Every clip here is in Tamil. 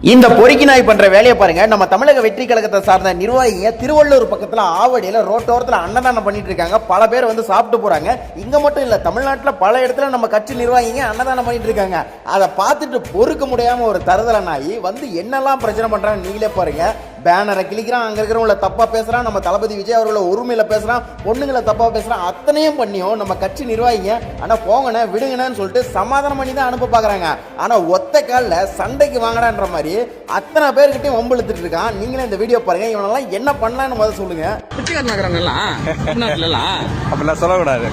இந்த பொறுக்கி நாய் பண்ற வேலையை பாருங்க. நம்ம தமிழக வெற்றி கழகத்தை சார்ந்த நிர்வாகிங்க திருவள்ளூர் பக்கத்துல ஆவடியில ரோட்டோரத்துல அன்னதானம் பண்ணிட்டு இருக்காங்க. பல பேர் வந்து சாப்பிட்டு போறாங்க. இங்க மட்டும் இல்ல தமிழ்நாட்டில் பல இடத்துல நம்ம கட்சி நிர்வாகிங்க அன்னதானம் பண்ணிட்டு இருக்காங்க. அதை பார்த்துட்டு பொறுக்க முடியாம ஒரு தருதல நாய் வந்து என்னெல்லாம் பிரச்சனை பண்றாங்க நீங்களே பாருங்க. பேனரை கிழிக்கிறான் அங்க இருக்கிறவங்கள தப்பா பேசுறான் நம்ம தளபதி விஜய் அவர்கள உரிமையில பேசுறான் பொண்ணுங்களை தப்பா பேசுறான் அத்தனையும் பண்ணியும் நம்ம கட்சி நிர்வாகிங்க ஆனா போங்கண்ணே விடுங்கண்ணேன்னு சொல்லிட்டு சமாதானம் பண்ணி தான் அனுப்ப பாக்குறாங்க. ஆனா ஒத்த கால்ல சண்டைக்கு வாங்கடான்ற மாதிரி அத்தனை பேர்கிட்டயும் வம்பிழுத்துட்டு இருக்கான். நீங்களே இந்த வீடியோ பாருங்க இவனெல்லாம் என்ன பண்ணலான்னு முதல்ல சொல்லுங்க. பிச்சைக்காரன் நகரம் எல்லாம் தமிழ்நாட்டுல எல்லாம் அப்படிலாம் சொல்லக்கூடாது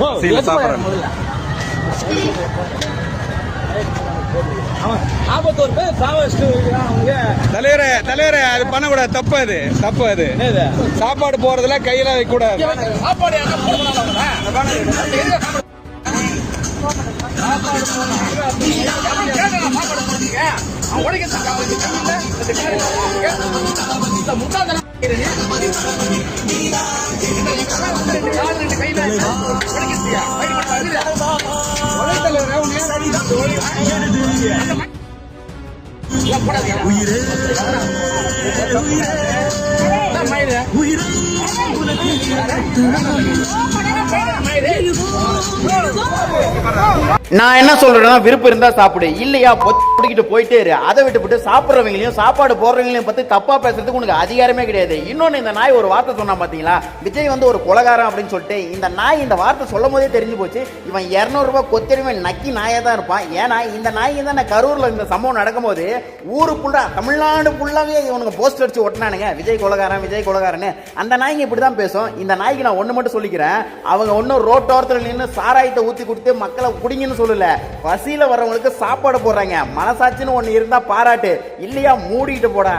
ஆபத்தோர் பேர் சாவஸ்ட் தலைவரே தலைவரே அது பண்ணக்கூடாது. தப்பு அது தப்பு அது. சாப்பாடு போறதுல கையில வைக்க கூடாது நான் என்ன சொல்றேன்னா விருப்பம் இருந்தா சாப்பிடு. இல்லையா பொட்டிக்கிட்டு போயிட்டே இரு. அதை விட்டு விட்டு சாப்பிட்றவங்களையும் சாப்பாடு போடுறவங்களையும் பற்றி தப்பாக பேசுறதுக்கு உனக்கு அதிகாரமே கிடையாது. இன்னொன்று இந்த நாய் ஒரு வார்த்தை சொன்னா பார்த்தீங்களா விஜய் வந்து ஒரு குலகாரம் அப்படின்னு சொல்லிட்டு இந்த நாய் இந்த வார்த்தை சொல்லும் போதே தெரிஞ்சு போச்சு. இவன் 200 ரூபாய் நக்கி நாயாக தான் இருப்பான். ஏன்னா இந்த நாய் தான் கரூரில் இந்த சம்பவம் நடக்கும்போது ஊரு ஃபுல்லா தமிழ்நாடு ஃபுல்லாகவே இவனுக்கு போஸ்ட் அடிச்சு ஒட்டினானுங்க. விஜய் கொலகாரன் விஜய் கொலகாரன்னு. அந்த நாய்ங்க இப்படி தான் பேசும். இந்த நாய்க்கு நான் ஒன்று மட்டும் சொல்லிக்கிறேன். அவங்க ஒன்றும் ரோட்டோரத்தில் நின்று சாராயத்தை ஊற்றி கொடுத்து மக்களை குடிங்கன்னு சொல்லலை. பசியில் வர்றவங்களுக்கு சாப்பாடு போடுறாங்க. மனசாட்சின்னு ஒன்று இருந்தா பாராட்டு. இல்லையா மூடிட்டு போடா.